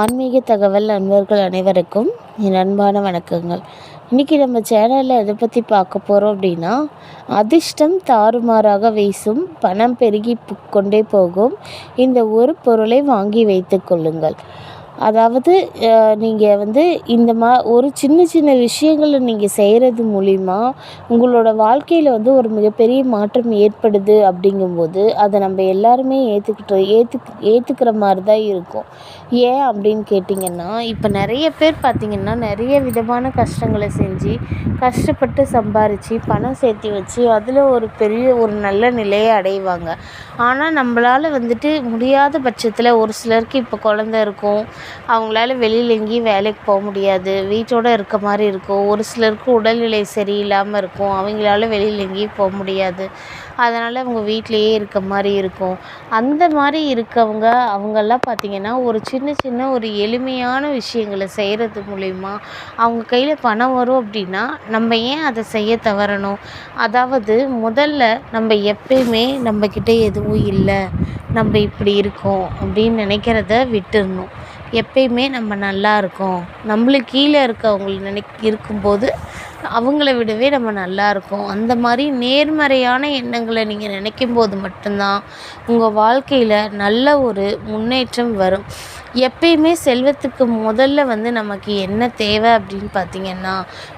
ஆன்மீக தகவல் நண்பர்கள் அனைவருக்கும் என் அன்பான வணக்கங்கள். இன்றைக்கி நம்ம சேனலில் எதை பற்றி பார்க்க போகிறோம் அப்படின்னா அதிர்ஷ்டம் தாறுமாறாக வீசும் பணம் பெருகி கொண்டே போகும். இந்த ஒரு பொருளை வாங்கி வைத்து கொள்ளுங்கள். அதாவது நீங்கள் வந்து இந்த மா ஒரு சின்ன சின்ன விஷயங்கள நீங்கள் செய்கிறது மூலிமா உங்களோட வாழ்க்கையில் வந்து ஒரு மிகப்பெரிய மாற்றம் ஏற்படுது அப்படிங்கும்போது அதை நம்ம எல்லாருமே ஏற்றுக்கிட்டு ஏற்றுக் ஏற்றுக்கிற மாதிரி தான் இருக்கும். ஏன் அப்படின்னு கேட்டிங்கன்னா இப்போ நிறைய பேர் பார்த்திங்கன்னா நிறைய விதமான கஷ்டங்களை செஞ்சு கஷ்டப்பட்டு சம்பாரித்து பணம் சேர்த்து வச்சு அதில் ஒரு பெரிய ஒரு நல்ல நிலையை அடைவாங்க. ஆனால் நம்மளால வந்துட்டு முடியாத பட்சத்தில் ஒரு சிலருக்கு இப்போ குழந்த இருக்கும் அவங்களால வெளியில் எங்கேயும் வேலைக்கு போக முடியாது. வீட்டோட இருக்க மாதிரி இருக்கும். ஒரு சிலருக்கு உடல்நிலை சரியில்லாமல் இருக்கும். அவங்களால வெளியில் எங்கேயும் போக முடியாது. அதனால் அவங்க வீட்டிலையே இருக்க மாதிரி இருக்கும். அந்த மாதிரி இருக்கவங்க அவங்கெல்லாம் பார்த்திங்கன்னா ஒரு சின்ன சின்ன ஒரு எளிமையான விஷயங்களை செய்கிறது மூலிமா அவங்க கையில் பணம் வரும் அப்படின்னா நம்ம ஏன் அதை செய்ய தவறணும்? அதாவது முதல்ல நம்ம எப்பயுமே நம்மக்கிட்ட எதுவும் இல்லை. நம்ம இப்படி இருக்கோம் அப்படின்னு நினைக்கிறத விட்டுடணும் எப்பயுமே நம்ம நல்லா இருக்கோம். நம்மளுக்கு கீழே இருக்கவங்கள நினைக் இருக்கும்போது அவங்கள விடவே நம்ம நல்லா இருக்கோம். அந்த மாதிரி நேர்மறையான எண்ணங்களை நீங்கள் நினைக்கும் போது மட்டும்தான் உங்கள் வாழ்க்கையில் நல்ல ஒரு முன்னேற்றம் வரும். எப்பயுமே செல்வத்துக்கு முதல்ல வந்து நமக்கு என்ன தேவை அப்படின்னு பார்த்திங்கன்னா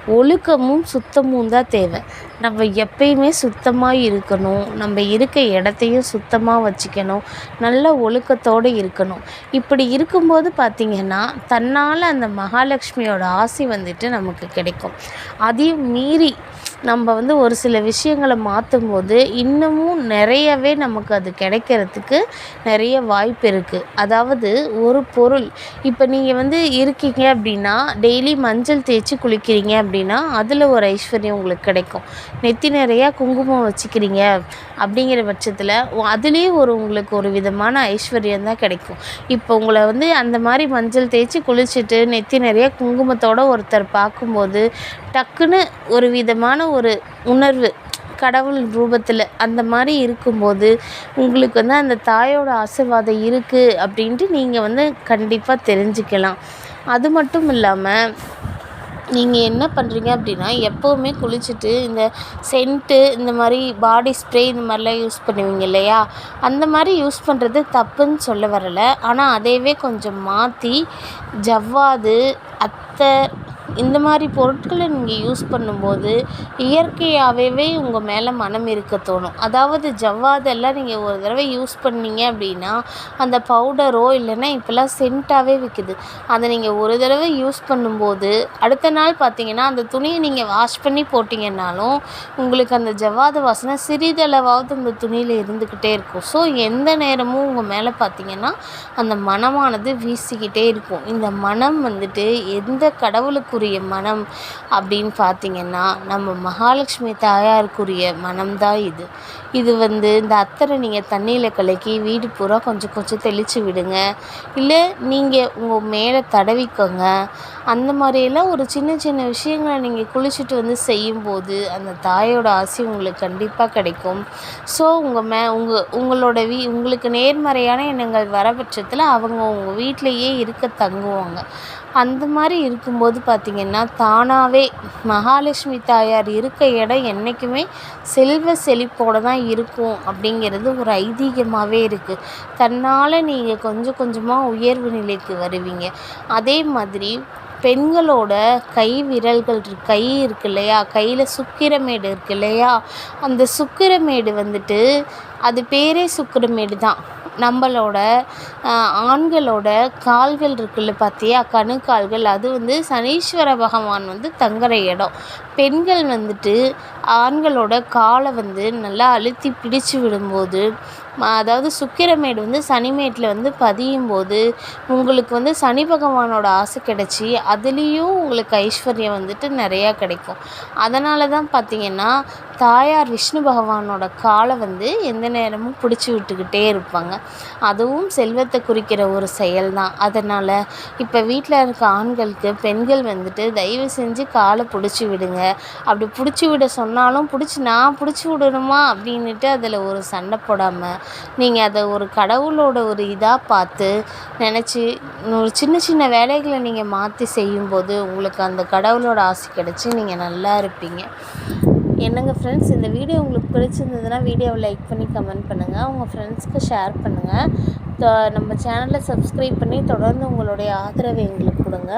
ஒழுக்கமும் சுத்தமும் தான் தேவை. நம்ம எப்பயுமே சுத்தமாக இருக்கணும். நம்ம இருக்க இடத்தையும் சுத்தமாக வச்சுக்கணும். நல்ல ஒழுக்கத்தோடு இருக்கணும். இப்படி இருக்கும்போது பார்த்திங்கன்னா தன்னால் அந்த மகாலட்சுமியோட ஆசி வந்துட்டு நமக்கு கிடைக்கும். அதையும் மீறி நம்ம வந்து ஒரு சில விஷயங்களை மாற்றும் போது இன்னமும் நிறையவே நமக்கு அது கிடைக்கிறதுக்கு நிறைய வாய்ப்பு இருக்குது அதாவது ஒரு பொருள். இப்போ நீங்கள் வந்து இருக்கீங்க அப்படின்னா டெய்லி மஞ்சள் தேய்ச்சி குளிக்கிறீங்க அப்படின்னா அதில் ஒரு ஐஸ்வர்யம் உங்களுக்கு கிடைக்கும். நெத்தி நிறையா குங்குமம் வச்சுக்கிறீங்க அப்படிங்கிற பட்சத்தில் அதுலேயே ஒரு உங்களுக்கு ஒரு விதமான ஐஸ்வர்யம் தான் கிடைக்கும். இப்போ உங்களை வந்து அந்த மாதிரி மஞ்சள் தேய்ச்சி குளிச்சுட்டு நெத்தி நிறைய குங்குமத்தோட ஒருத்தர் பார்க்கும்போது டக்குன்னு ஒரு விதமான ஒரு உணர்வு கடவுள் ரூபத்தில் அந்த மாதிரி இருக்கும்போது உங்களுக்கு வந்து அந்த தாயோட ஆசீர்வாதம் இருக்குது அப்படின்ட்டு நீங்கள் வந்து கண்டிப்பாக தெரிஞ்சுக்கலாம். அது மட்டும் இல்லாமல் நீங்கள் என்ன பண்ணுறீங்க அப்படின்னா எப்போவுமே குளிச்சுட்டு இந்த சென்ட்டு இந்த மாதிரி பாடி ஸ்ப்ரே இந்த மாதிரிலாம் யூஸ் பண்ணுவீங்க இல்லையா? அந்த மாதிரி யூஸ் பண்ணுறது தப்புன்னு சொல்ல வரலை. ஆனால் அதையவே கொஞ்சம் மாற்றி ஜவ்வாது அத்தை இந்த மாதிரி பொருட்களை நீங்கள் யூஸ் பண்ணும்போது இயற்கையாகவே உங்கள் மேலே மனம் இருக்க தோணும். அதாவது ஜவ்வாதெல்லாம் நீங்கள் ஒரு தடவை யூஸ் பண்ணீங்க அப்படின்னா அந்த பவுடரோ இல்லைன்னா இப்போல்லாம் சென்ட்டாகவே விற்குது அதை நீங்கள் ஒரு தடவை யூஸ் பண்ணும்போது அடுத்த நாள் பார்த்தீங்கன்னா அந்த துணியை நீங்கள் வாஷ் பண்ணி போட்டிங்கன்னாலும் உங்களுக்கு அந்த ஜவ்வாத வாசனை சிறிதளவாவது அந்த துணியில் இருந்துக்கிட்டே இருக்கும். ஸோ எந்த நேரமும் உங்கள் மேலே பார்த்தீங்கன்னா அந்த மனமானது வீசிக்கிட்டே இருக்கும். இந்த மனம் வந்துட்டு எந்த கடவுளுக்கு தாயாருக்குரிய மனம் அப்படின்னு பார்த்தீங்கன்னா நம்ம மகாலட்சுமி தாயாருக்குரிய மனம் தான் இது. இது வந்து இந்த அத்தரை நீங்கள் தண்ணியில் கலக்கி வீடு பூரா கொஞ்சம் கொஞ்சம் தெளித்து விடுங்க. இல்லை நீங்கள் உங்கள் மேலே தடவிக்கோங்க. அந்த மாதிரியெல்லாம் ஒரு சின்ன சின்ன விஷயங்களை நீங்கள் குளிச்சுட்டு வந்து செய்யும்போது அந்த தாயோட ஆசை உங்களுக்கு கண்டிப்பாக கிடைக்கும். ஸோ உங்கள் மே உங்கள் உங்களோட வீ உங்களுக்கு நேர்மறையான எண்ணங்கள் வர பட்சத்தில் அவங்க உங்கள் வீட்டிலையே இருக்க தங்குவாங்க. அந்த மாதிரி இருக்கும்போது பார்த்திங்கன்னா தானாகவே மகாலட்சுமி தாயார் இருக்க இடம் என்றைக்குமே செல்வ செழிப்போடு தான் இருக்கும் அப்படிங்கிறது ஒரு ஐதீகமாகவே இருக்குது தன்னால் நீங்கள் கொஞ்சம் கொஞ்சமாக உயர்வு நிலைக்கு வருவீங்க. அதே மாதிரி பெண்களோட கை விரல்கள் கை இருக்கு இல்லையா? கையில் சுக்கிரமேடு இருக்கு இல்லையா? அந்த சுக்கிரமேடு வந்துட்டு அது பேரே சுக்கிரமேடு தான். நம்மளோட ஆண்களோட கால்கள் இருக்குல்ல பார்த்தியா கணுக்கால்கள். அது வந்து சனீஸ்வர பகவான் வந்து தங்குற இடம். பெண்கள் வந்துட்டு ஆண்களோட காலை வந்து நல்லா அழுத்தி பிடிச்சு விடும்போது அதாவது சுக்கிரமேடு வந்து சனிமேட்டில் வந்து பதியும் போது உங்களுக்கு வந்து சனி பகவானோட ஆசை கிடச்சி அதுலேயும் உங்களுக்கு ஐஸ்வர்யம் வந்துட்டு நிறையா கிடைக்கும். அதனால தான் பார்த்திங்கன்னா தாயார் விஷ்ணு பகவானோட காலை வந்து எந்த நேரமும் பிடிச்சி விட்டுக்கிட்டே இருப்பாங்க. அதுவும் செல்வத்தை குறிக்கிற ஒரு செயல் தான். அதனால் இப்போ வீட்டில் இருக்க ஆண்களுக்கு பெண்கள் வந்துட்டு தயவு செஞ்சு காலை பிடிச்சி விடுங்க. அப்படி பிடிச்சி விட சொன்னாலும் பிடிச்சி நான் பிடிச்சி விடணுமா அப்படின்னுட்டு அதில் ஒரு சண்டை போடாமல் நீங்கள் அதை ஒரு கடவுளோட ஒரு இதாக பார்த்து நினச்சி ஒரு சின்ன சின்ன வேலைகளை நீங்கள் மாற்றி செய்யும்போது உங்களுக்கு அந்த கடவுளோட ஆசை கிடச்சி நீங்கள் நல்லா இருப்பீங்க. என்னங்க ஃப்ரெண்ட்ஸ் இந்த வீடியோ உங்களுக்கு பிடிச்சிருந்ததுன்னா வீடியோவை லைக் பண்ணி கமெண்ட் பண்ணுங்கள் உங்கள் ஃப்ரெண்ட்ஸ்க்கு ஷேர் பண்ணுங்கள் நம்ம சேனலை சப்ஸ்கிரைப் பண்ணி தொடர்ந்து உங்களுடைய ஆதரவை எங்களுக்கு கொடுங்க.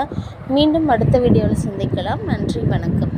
மீண்டும் அடுத்த வீடியோவில் சந்திக்கலாம். நன்றி வணக்கம்.